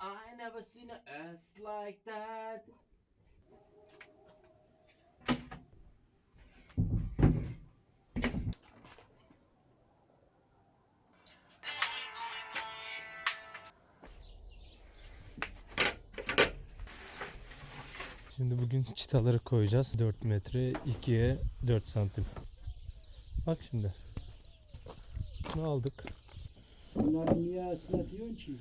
I never seen a ass like that. Şimdi bugün çıtaları koyacağız. 4 metre 2'ye 4 santim. Bak şimdi. Ne aldık? Bunları niye ıslatıyorsun ki?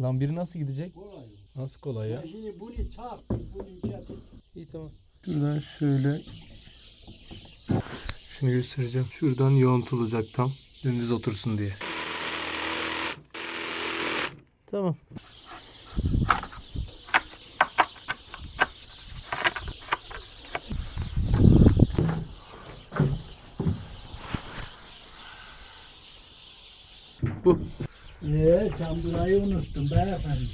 Lan biri nasıl gidecek? Kolay. Nasıl kolay ya? Sen şimdi bunu çarp, bunu getir. İyi tamam. Şuradan şöyle şunu göstereceğim. Şuradan yoğuntulacak tam. Dümdüz otursun diye. Tamam. Bu. Ee, sen burayı unuttun beyefendi.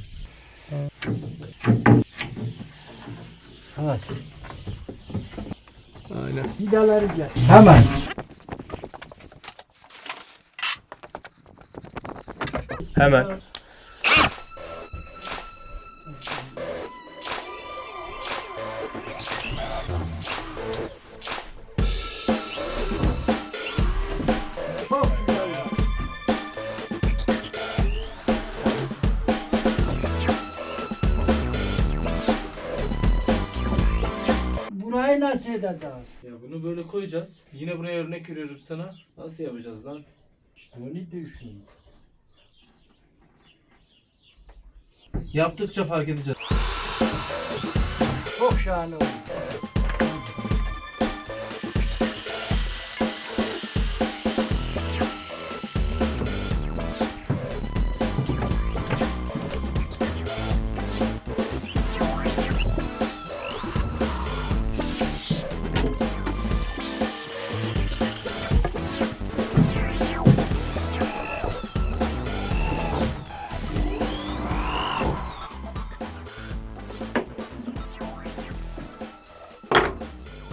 Hadi. Aynen. Vidaları gel. Hemen. Hemen. Edeceğiz? Ya bunu böyle koyacağız. Yine buraya örnek veriyorum sana. Nasıl yapacağız lan? İşte onu düşün. Yaptıkça fark edeceğiz. Çok şahane oldu.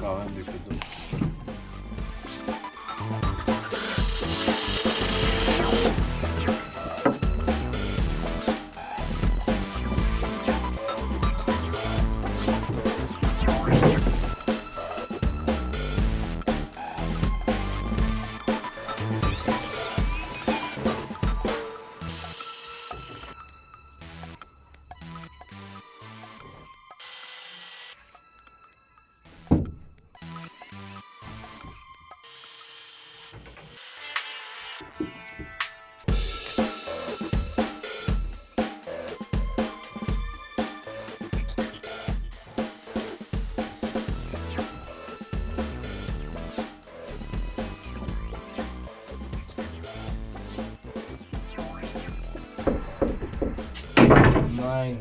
Kahvem döküldü. 라인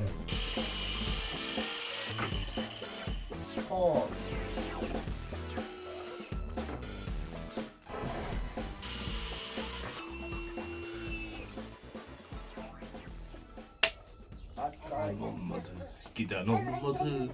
컷 아이고 엄마들 기다 엄마들.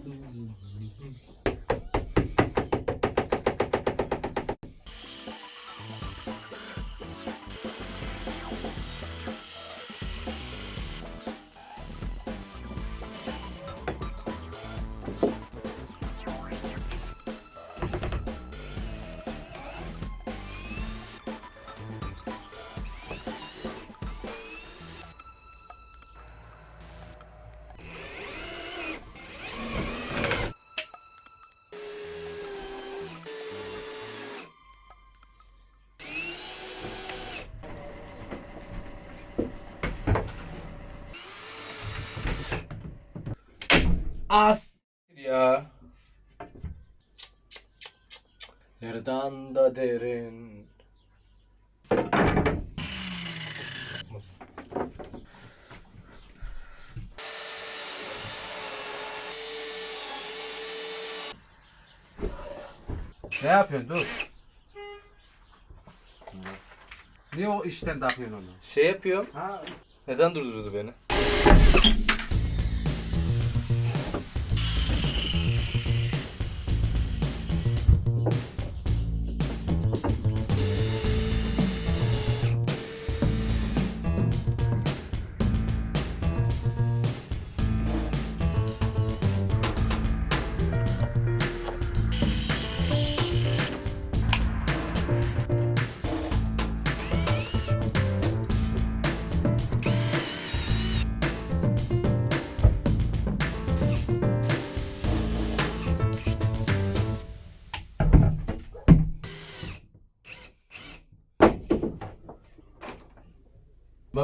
As ya. Yerden da derin. Ne yapıyorsun dur. Niye o işten takıyorsun onu? Şey yapıyorum. Ha, Neden durdurdu beni?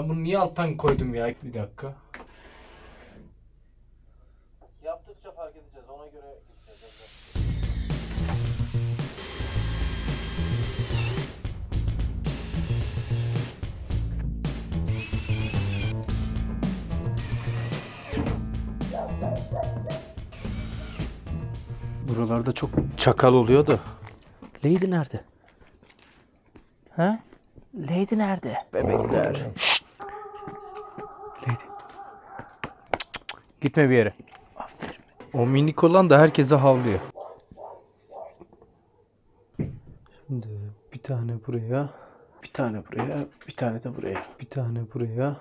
Ben bunu niye alttan koydum ya? Bir dakika. Yaptıkça fark edeceğiz. Ona göre gideceğiz. Buralarda çok çakal oluyor da. Lady nerede? Ha? Lady nerede? Bebekler. Şşt. Gitme bir yere. Aferin. O minik olan da herkese havlıyor. Şimdi bir tane buraya, bir tane buraya, bir tane de buraya. Bir tane buraya.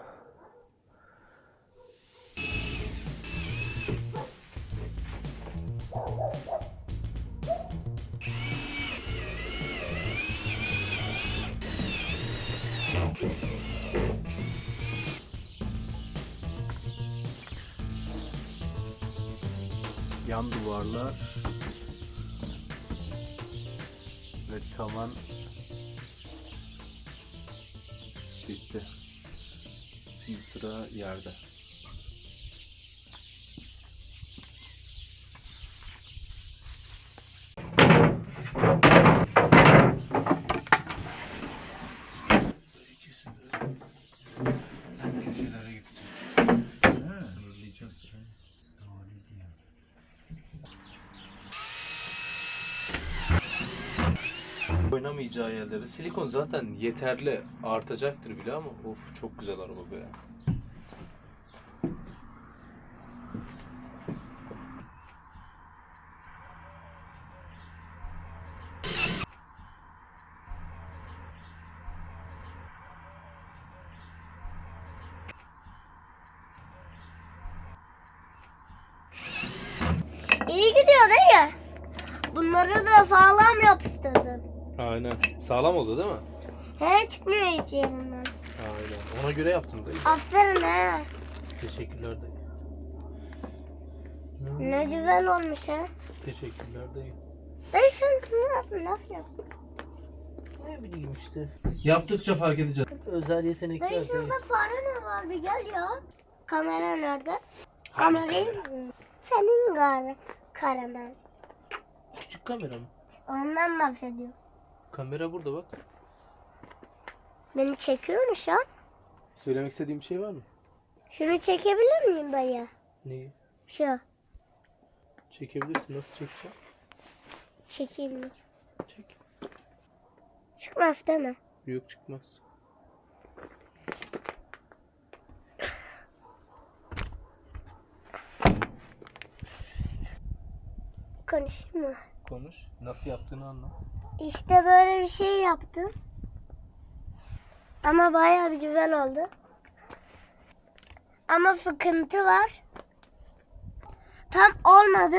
Yan duvarlar ve tavan bitti. Şimdi sıra yerde. Oynamayacağı yerlere. Silikon zaten yeterli artacaktır bile ama of çok güzel araba ya. İyi gidiyor değil mi? Bunları da sağlam yapıştırdım. Aynen. Sağlam oldu değil mi? He çıkmıyor hiç yerinden. Aynen. Ona göre yaptım dayı. Aferin he. Teşekkürler dayı. Ne güzel olmuş he. Teşekkürler dayı. Dayı sen ne yaptın? Nasıl yaptın? Ne bileyim işte. Yaptıkça fark edeceğiz. Özel yetenekler Dayı şurada fare ne var bir gel ya. Kamera nerede? Kamerayı senin gar karamen. Küçük kamera mı? Ondan bahsediyorum. Kamera burada bak. Beni çekiyor mu şu an? Söylemek istediğim bir şey var mı? Şunu çekebilir miyim dayı? Neyi? Şu. Çekebilirsin. Nasıl çekeceğim? Çekeyim mi? Çek. Çıkmaz değil mi? Yok çıkmaz. Konuşayım mı? Konuş. Nasıl yaptığını anlat. İşte böyle bir şey yaptım. Ama bayağı bir güzel oldu. Ama sıkıntı var. Tam olmadı.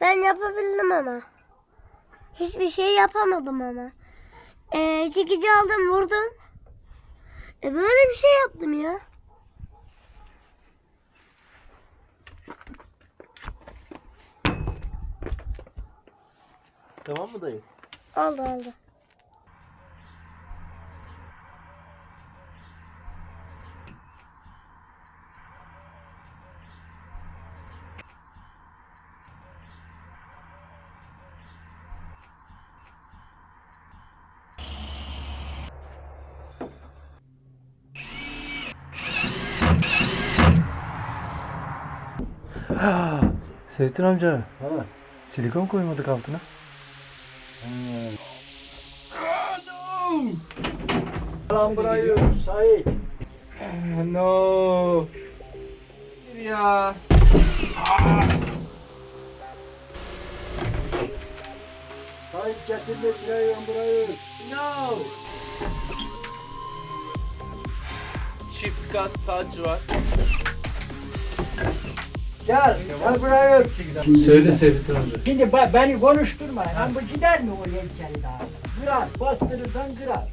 Ben yapabildim ama. Hiçbir şey yapamadım ama. Ee, çekici aldım vurdum. E böyle bir şey yaptım ya. Tamam mı dayı? Oldu oldu. Seyittin amca. Ha. Silikon koymadık altına. Lan burayı Sait. No. Ya. Sait getirme burayı burayı. No. Çift kat saç var. Gel. Gel burayı. Söyle Seyittin amca. Şimdi ba- beni konuşturma. Lan bu gider mi oraya içeri daha? Kırar. Bastırırsan kırar.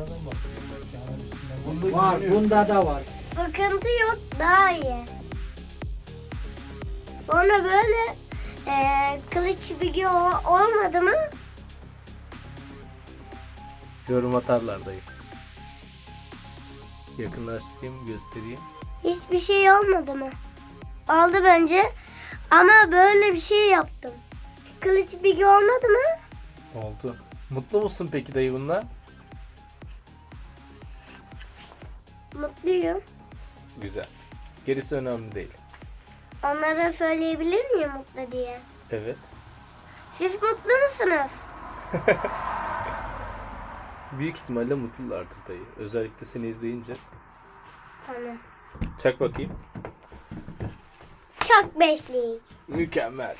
Var. Bunda da var. Sıkıntı yok daha iyi. Sonra böyle eee kılıç bilgi olmadı mı? Yorum atarlar dayı. Yakınlaştırayım göstereyim. Hiçbir şey olmadı mı? Oldu bence. Ama böyle bir şey yaptım. Kılıç bilgi olmadı mı? Oldu. Mutlu musun peki dayı bununla? Mutluyum. Güzel. Gerisi önemli değil. Onlara söyleyebilir miyim mutlu diye? Evet. Siz mutlu musunuz? Büyük ihtimalle mutlulardır dayı. Özellikle seni izleyince. Tamam. Çak bakayım. Çok beşliyim. Mükemmel.